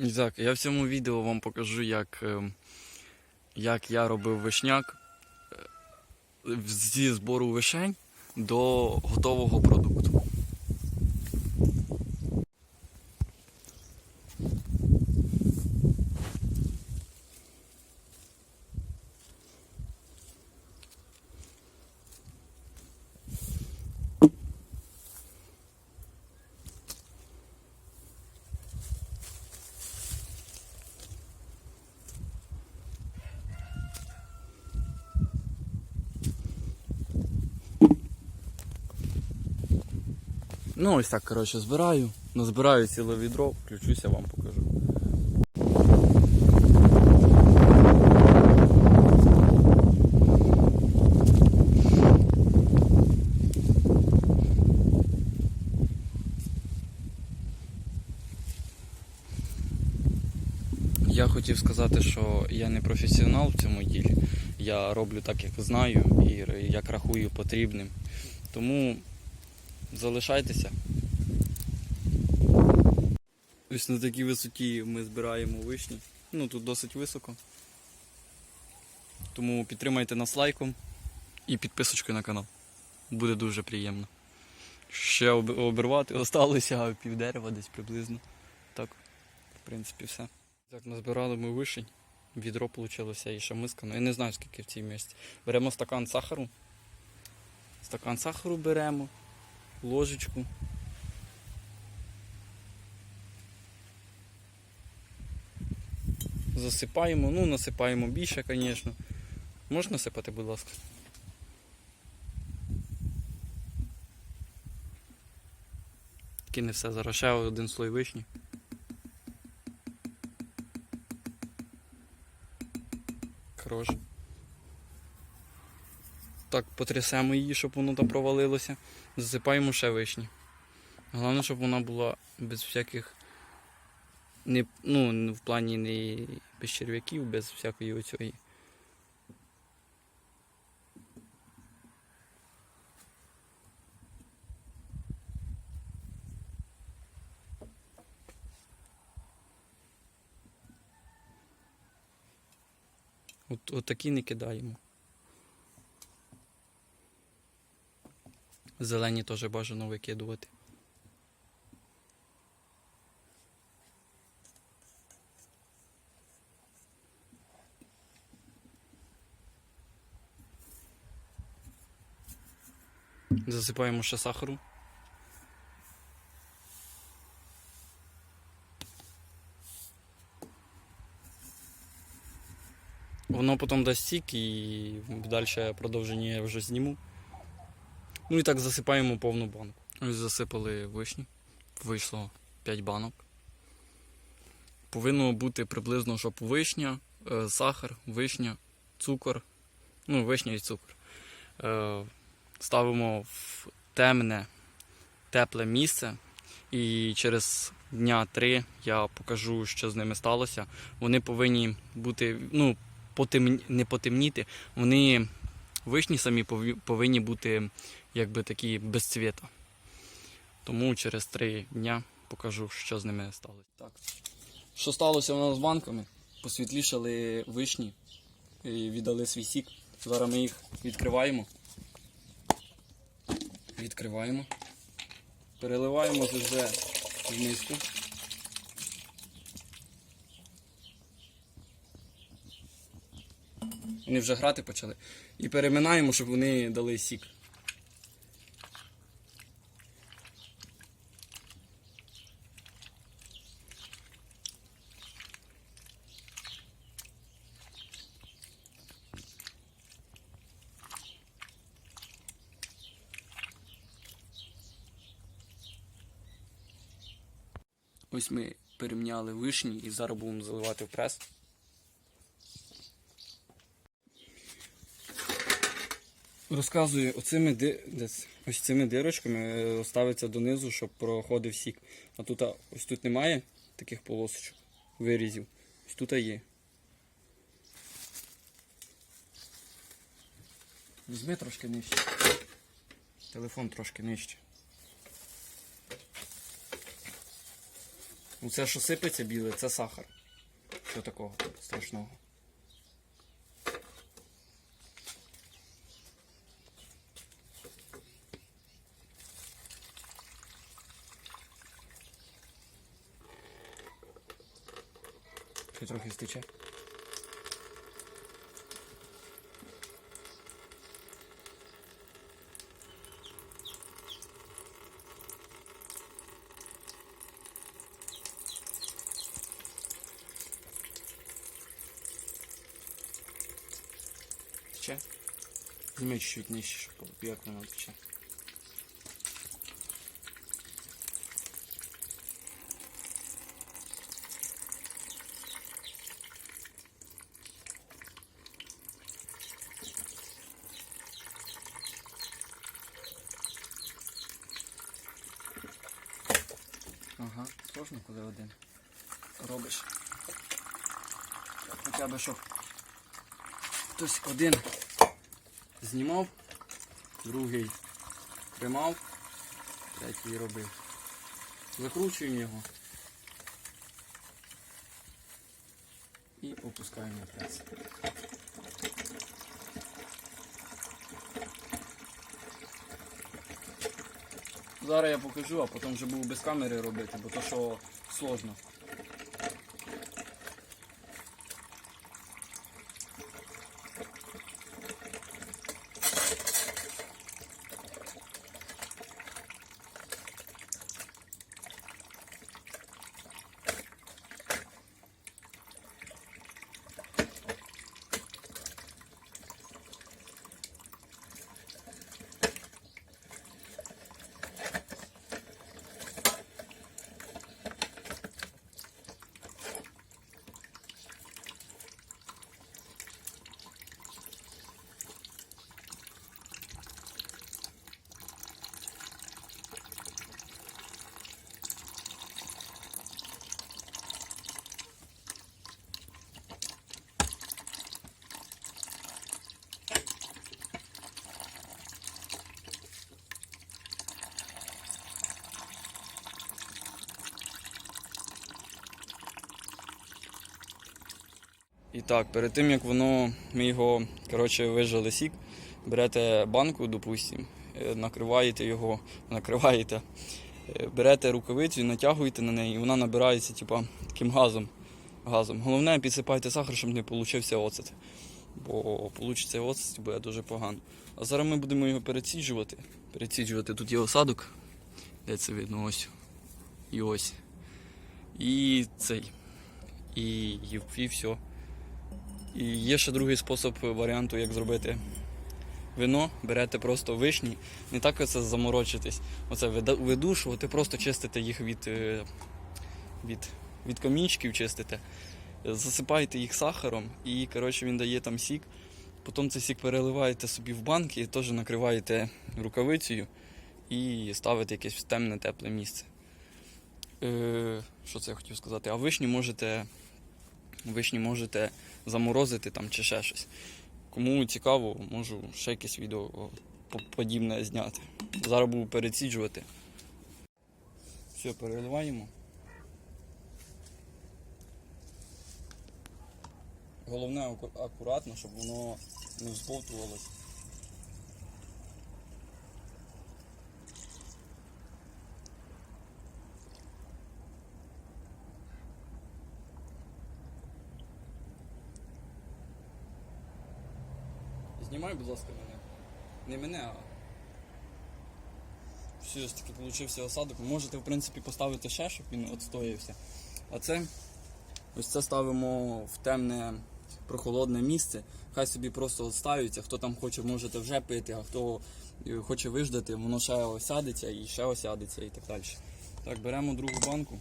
І так, я в цьому відео вам покажу, як, ем, як я робив вишняк е, зі збору вишень до готового продукту. Ну, ось так, коротше, збираю. Назбираю ціле відро, включуся, вам покажу. Я хотів сказати, що я не професіонал в цьому ділі. Я роблю так, як знаю і як рахую потрібним. Тому залишайтеся. Ось на такій висоті ми збираємо вишні. Ну тут досить високо. Тому підтримайте нас лайком і підписочкою на канал. Буде дуже приємно. Ще об- обірвати осталося пів дерева десь приблизно. Так, в принципі, все. Так, назбирали ми вишень. Відро вийшло і ще миска. Ну я не знаю скільки в цій місці. Беремо стакан сахару. Стакан сахару беремо, ложечку. Засипаємо, ну насипаємо більше, звісно. Можна насипати, будь ласка. Тільки не все, зараз ще один слой вишні. Хорош. Так, потрясемо її, щоб воно там провалилося. Засипаємо ще вишні. Головне, щоб вона була без всяких. Не, ну, в плані не без черв'яків, без всякої оцієї. От, от такі не кидаємо. Зелені теж бажано викидувати. Засипаємо ще сахару. Воно потім дасть сік і далі продовження я вже зніму. Ну і так засипаємо повну банку. Засипали вишні. Вийшло 5 банок. Повинно бути приблизно, щоб вишня, е, сахар, вишня, цукор. Ну, вишня і цукор. Е, ставимо в темне, тепле місце. І через дня три я покажу, що з ними сталося. Вони повинні бути, ну, потемні, не потемніти. Вони вишні самі повинні бути якби такі без цвіта. Тому через три дня покажу, що з ними сталося. Так. Що сталося у нас з банками? Посвітлішали вишні і віддали свій сік. Зараз ми їх відкриваємо. Відкриваємо. Переливаємо вже в миску. Вони вже грати почали. І переминаємо, щоб вони дали сік. Ось ми перемняли вишні і зараз будемо заливати в прес. Розказую, оцими ось цими дирочками е, ставиться донизу, щоб проходив сік. А тут ось тут немає таких полосочок, вирізів. Ось тут є. Візьми трошки нижче. Телефон трошки нижче. Ну це, що сипеться біле, це сахар. Що такого страшного. Ще трохи стече. Зніми чуть-чуть нижче, щоб як воно тече. Ага, сложно, коли один робиш. Хоча б щоб хтось один знімав, другий тримав, третій робив. Закручуємо його і опускаємо на прес. Зараз я покажу, а потім вже буду без камери робити, бо то що сложно. І так, перед тим як воно, ми його коротше, вижали сік, берете банку, допустим, е, накриваєте його, накриваєте, е, берете рукавицю і натягуєте на неї, і вона набирається типа, таким газом. газом. Головне, підсипайте сахар, щоб не получився оцет. Бо получиться оцет буде дуже погано. А зараз ми будемо його переціджувати. Переціджувати тут є осадок, де це видно ось. І ось. І цей. І, і, і все. І є ще другий спосіб варіанту, як зробити вино. Берете просто вишні, не так оце заморочитись. Оце видушувати, просто чистите їх від, е, від, від камінчиків, чистите. Засипаєте їх сахаром і коротше, він дає там сік. Потім цей сік переливаєте собі в банки, теж накриваєте рукавицею і ставите якесь темне, тепле місце. Е, що це я хотів сказати? А вишні можете, вишні можете заморозити там чи ще щось. Кому цікаво, можу ще якесь відео подібне зняти. Зараз буду переціджувати. Все, переливаємо. Головне акуратно, щоб воно не взбовтувалось. Знімай, будь ласка, мене. Не мене, а. Все ж таки получився осадок. Можете, в принципі, поставити ще, щоб він відстоявся. А це ось це ставимо в темне прохолодне місце. Хай собі просто відставиться. Хто там хоче, можете вже пити, а хто е, хоче виждати, воно ще осядеться і ще осядеться і так далі. Так, беремо другу банку.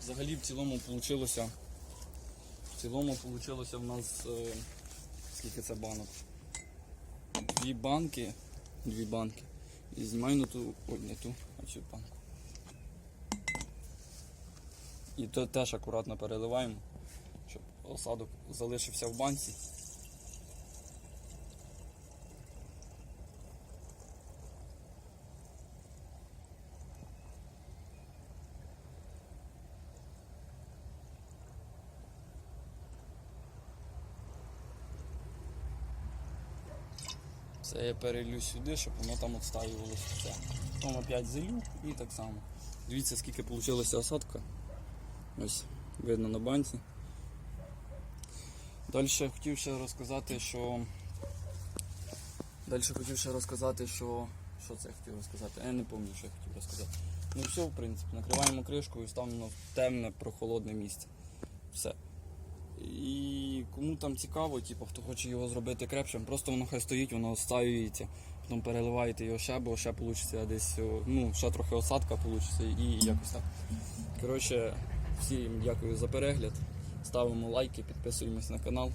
Взагалі в цілому вийшло. В цілому вийшло в нас е, скільки це банок? Дві банки. Дві банки. І знімаю на ту. Ой, не ту, а цю банку. І то теж акуратно переливаємо, щоб осадок залишився в банці. Це я перелью сюди, щоб воно там отстаювалося все. Потім опять залю і так само. Дивіться, скільки вийшла осадка. Ось, видно на банці. Далі хотів ще розказати, що. Далі хотів ще розказати, що. Що це я хотів розказати? Я не пам'ятаю, що я хотів розказати. Ну все, в принципі, накриваємо кришкою і ставимо в темне, прохолодне місце. Все. І кому там цікаво, типу, хто хоче його зробити крепшим, просто воно хай стоїть, воно остаюється, потім переливаєте його ще, бо ще вийде десь, ну, ще трохи осадка вийде і якось так. Коротше, всім дякую за перегляд. Ставимо лайки, підписуємось на канал.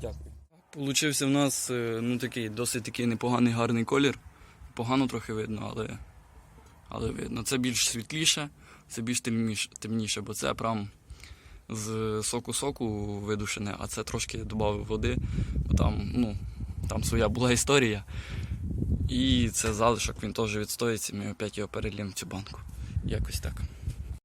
Дякую. Получився в нас е, ну, такий досить такий непоганий гарний колір. Погано трохи видно, але, але видно. Це більш світліше, це більш темніше, темніше бо це прям з соку-соку видушене, а це трошки додав води, бо там, ну, там своя була історія. І це залишок, він теж відстоїться, ми опять його перелім в цю банку. Якось так.